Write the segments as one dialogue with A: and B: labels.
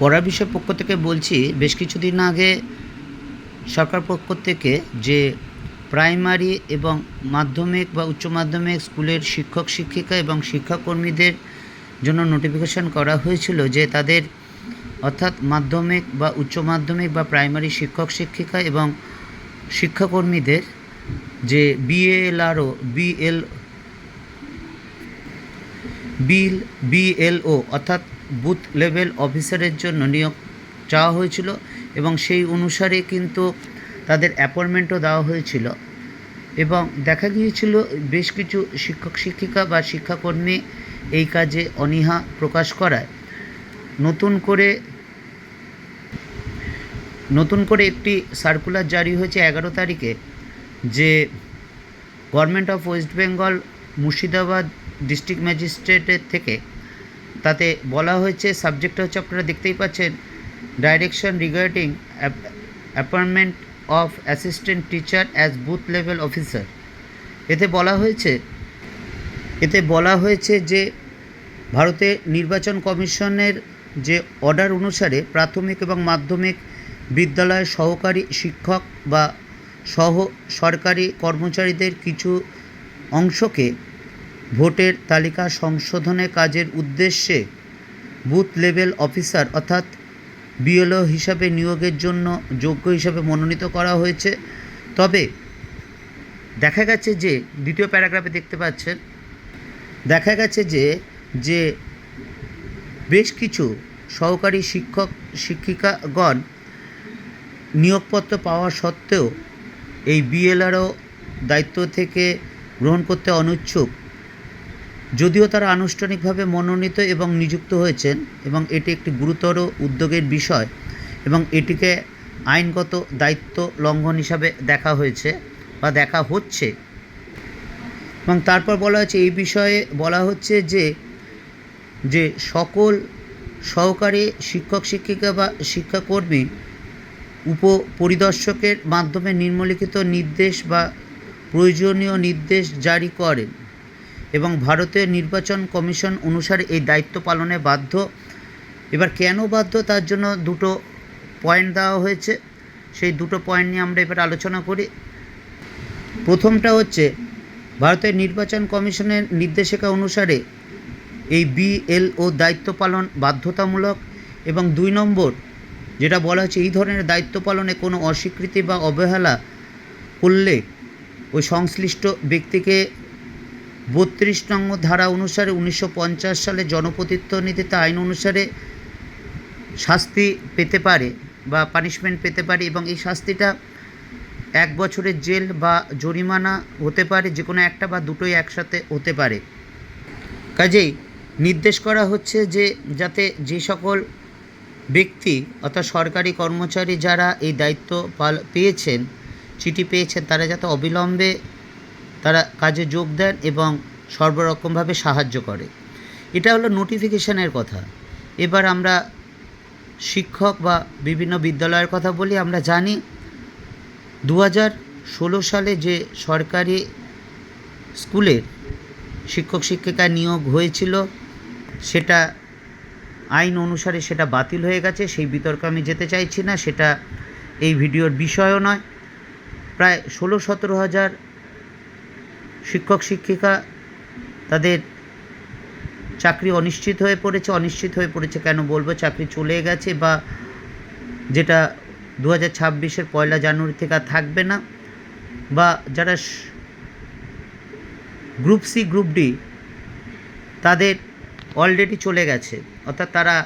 A: পড়ার বিষয় পক্ষ থেকে বলছি, বেশ কিছুদিন আগে সরকার পক্ষ থেকে যে প্রাইমারি এবং মাধ্যমিক বা উচ্চ মাধ্যমিক স্কুলের শিক্ষক, শিক্ষিকা এবং শিক্ষাকর্মীদের জন্য নোটিফিকেশন করা হয়েছিল যে তাদের অর্থাৎ মাধ্যমিক বা উচ্চ মাধ্যমিক বা প্রাইমারি শিক্ষক, শিক্ষিকা এবং শিক্ষাকর্মীদের যে বিএলআরও বিএল বিল বিএলও অর্থাৎ বুথ লেভেল অফিসারের জন্য নিয়োগ চাওয়া হয়েছিল এবং সেই অনুসারে কিন্তু তাদের অ্যাপয়েন্টমেন্টও দেওয়া হয়েছিল। এবং দেখা গিয়েছিল বেশ কিছু শিক্ষক, শিক্ষিকা বা শিক্ষাকর্মী এই কাজে অনীহা প্রকাশ করায়। নতুন করে নতুন করে একটি সার্কুলার জারি হয়েছে এগারো তারিখে যে government of West Bengal Murshidabad district ম্যাজিস্ট্রেটের থেকে তাতে বলা হয়েছে সাবজেক্টটা হচ্ছে আপনারা দেখতেই পাচ্ছেন direction regarding appointment of assistant teacher as booth level officer এতে বলা হয়েছে, এতে বলা হয়েছে যে ভারতে নির্বাচন কমিশনের যে অর্ডার অনুসারে প্রাথমিক এবং মাধ্যমিক বিদ্যালয়ের সহকারী শিক্ষক বা সহ, সরকারি কর্মচারীদের কিছু অংশকে ভোটের তালিকা সংশোধনের কাজের উদ্দেশ্যে বুথ লেভেল অফিসার অর্থাৎ বিএলও হিসাবে নিয়োগের জন্য যোগ্য হিসাবে মনোনীত করা হয়েছে। তবে দেখা গেছে যে, দ্বিতীয় প্যারাগ্রাফে দেখতে পাচ্ছেন, দেখা গেছে যে যে বেশ কিছু সহকারী শিক্ষক, শিক্ষিকাগণ নিয়োগপত্র পাওয়া সত্ত্বেও এই বিএলআরও দায়িত্ব থেকে গ্রহণ করতে অনুচ্ছুক। যদিও তারা আনুষ্ঠানিকভাবে মনোনীত এবং নিযুক্ত হয়েছেন এবং এটি একটি গুরুতর উদ্যোগের বিষয় এবং এটিকে আইনগত দায়িত্ব লঙ্ঘন হিসাবে দেখা হয়েছে বা দেখা হচ্ছে। এবং তারপর বলা হচ্ছে এই বিষয়ে বলা হচ্ছে যে যে সকল সহকারী শিক্ষক, শিক্ষিকা বা শিক্ষাকর্মী, উপপরিদর্শকের মাধ্যমে নিম্নলিখিত নির্দেশ বা প্রয়োজনীয় নির্দেশ জারি করেন। এবং ভারতের নির্বাচন কমিশন অনুসারে এই দায়িত্ব পালনে বাধ্য। এবার কেন বাধ্য? তার জন্য দুটো পয়েন্ট দেওয়া হয়েছে। সেই দুটো পয়েন্ট নিয়ে আমরা এবার আলোচনা করি। প্রথমটা হচ্ছে, ভারতের নির্বাচন কমিশনের নির্দেশিকা অনুসারে এই বিএলও দায়িত্ব পালন বাধ্যতামূলক এবং দুই নম্বর, যেটা বলা হচ্ছে এই ধরনের দায়িত্ব পালনে কোনো অস্বীকৃতি বা অবহেলা করলে ওই সংশ্লিষ্ট ব্যক্তিকে বত্রিশ নং ধারা অনুসারে উনিশশো পঞ্চাশ সালে জনপ্রতিনিধিত্ব আইন অনুসারে শাস্তি পেতে পারে বা পানিশমেন্ট পেতে পারে এবং এই শাস্তিটা এক বছরের জেল বা জরিমানা হতে পারে, যে কোনো একটা বা দুটোই একসাথে হতে পারে। কাজেই নির্দেশ করা হচ্ছে যে যাতে যে সকল ব্যক্তি অর্থাৎ সরকারি কর্মচারী যারা এই দায়িত্ব পাল, পেয়েছেন, চিঠি পেয়েছেন, তারা যাতে অবিলম্বে তারা কাজে যোগ দেন এবং সর্বরকমভাবে সাহায্য করে। এটা হলো নোটিফিকেশানের কথা। এবার আমরা শিক্ষক বা বিভিন্ন বিদ্যালয়ের কথা বলি, আমরা জানি দু ষোলো সালে যে সরকারি স্কুলের শিক্ষক শিক্ষিকা নিয়োগ হয়েছিল, সেটা আইন অনুসারে সেটা বাতিল হয়ে গেছে, সেই বিতর্কে আমি যেতে চাইছি না, সেটা এই ভিডিওর বিষয়ও নয়। প্রায় ষোলো সতেরো হাজার শিক্ষক, শিক্ষিকা তাদের চাকরি অনিশ্চিত হয়ে পড়েছে, অনিশ্চিত হয়ে পড়েছে কেন বলব? চাকরি চলে গেছে বা যেটা দু হাজার ছাব্বিশের পয়লা জানুয়ারি থেকে আর থাকবে না বা যারা গ্রুপ সি, গ্রুপ ডি তাদের অলরেডি চলে গেছে, অর্থাৎ তারা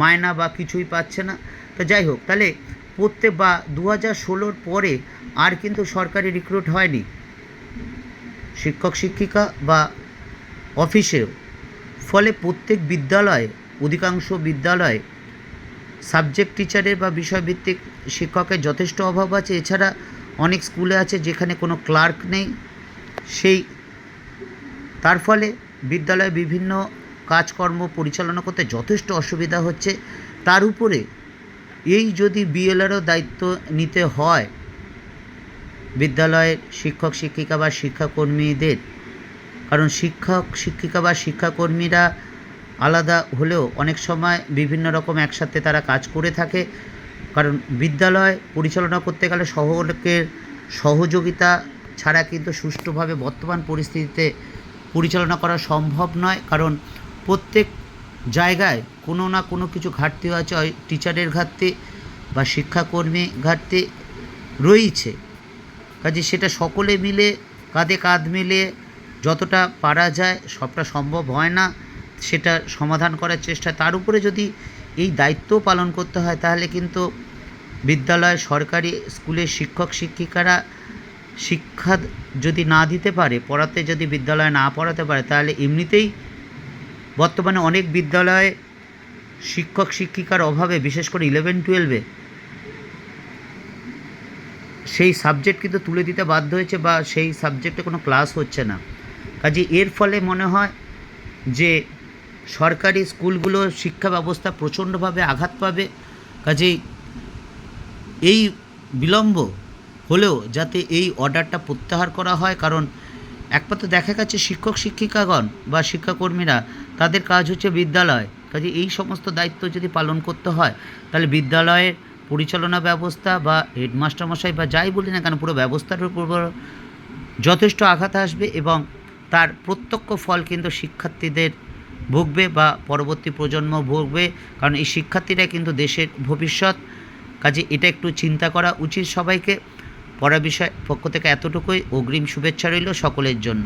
A: মায়না বা কিছুই পাচ্ছে না। তো যাই হোক, তাহলে প্রত্যেক বা দু হাজার ষোলোর পরে আর কিন্তু সরকারি রিক্রুট হয়নি। শিক্ষক শিক্ষিকা বা অফিসেও, ফলে প্রত্যেক বিদ্যালয়ে, অধিকাংশ বিদ্যালয়ে সাবজেক্ট টিচারের বা বিষয়ভিত্তিক শিক্ষকের যথেষ্ট অভাব আছে। এছাড়া অনেক স্কুলে আছে যেখানে কোনো ক্লার্ক নেই। সেই, তার ফলে বিদ্যালয়ে বিভিন্ন কাজকর্ম পরিচালনা করতে যথেষ্ট অসুবিধা হচ্ছে। তার উপরে এই যদি বিএলআরও দায়িত্ব নিতে হয় বিদ্যালয়ের শিক্ষক, শিক্ষিকা বা শিক্ষাকর্মীদের, কারণ শিক্ষক, শিক্ষিকা বা শিক্ষাকর্মীরা আলাদা হলেও অনেক সময় বিভিন্ন রকম একসাথে তারা কাজ করে থাকে। কারণ বিদ্যালয় পরিচালনা করতে গেলে সকলের সহযোগিতা ছাড়া কিন্তু সুষ্ঠুভাবে বর্তমান পরিস্থিতিতে পরিচালনা করা সম্ভব নয়। কারণ প্রত্যেক জায়গায় কোনো না কোনো কিছু ঘাটতি আছে টিচারের ঘাটতি বা শিক্ষাকর্মী ঘাটতি রয়েছে কাজে সেটা সকলে মিলে, কাঁধে কাঁধ মিলে যতটা পারা যায়, সবটা সম্ভব হয় না। সেটা সমাধান করার চেষ্টা। তার উপরে যদি এই দায়িত্ব পালন করতে হয়, তাহলে কিন্তু বিদ্যালয়, সরকারি স্কুলের শিক্ষক, শিক্ষিকারা শিক্ষা যদি না দিতে পারে, পড়াতে যদি বিদ্যালয়ে না পড়াতে পারে, তাহলে এমনিতেই বর্তমানে অনেক বিদ্যালয়ে শিক্ষক, শিক্ষিকার অভাবে, বিশেষ করে ইলেভেন টুয়েলভে সেই সাবজেক্ট কিন্তু তুলে দিতে বাধ্য হয়েছে বা সেই সাবজেক্টে কোনো ক্লাস হচ্ছে না। কাজে এর ফলে মনে হয় যে সরকারি স্কুলগুলো শিক্ষা ব্যবস্থা প্রচণ্ডভাবে আঘাত পাবে। কাজেই এই বিলম্ব হলেও যাতে এই অর্ডারটা প্রত্যাহার করা হয়, কারণ একমাত্র দেখা গেছে শিক্ষক, শিক্ষিকাগণ বা শিক্ষাকর্মীরা তাদের কাজ হচ্ছে বিদ্যালয়। কাজে এই সমস্ত দায়িত্ব যদি পালন করতে হয়, তাহলে বিদ্যালয়ের পরিচালনা ব্যবস্থা বা হেডমাস্টার মশাই বা যাই বলি না কেন, পুরো ব্যবস্থার উপর যথেষ্ট আঘাত আসবে এবং তার প্রত্যক্ষ ফল কিন্তু শিক্ষার্থীদের ভুগবে বা পরবর্তী প্রজন্ম ভুগবে। কারণ এই শিক্ষার্থীরা কিন্তু দেশের ভবিষ্যৎ। কাজে এটা একটু চিন্তা করা উচিত সবাইকে। পড়া বিষয় পক্ষ থেকে এতটুকুই। অগ্রিম শুভেচ্ছা রইল সকলের জন্য।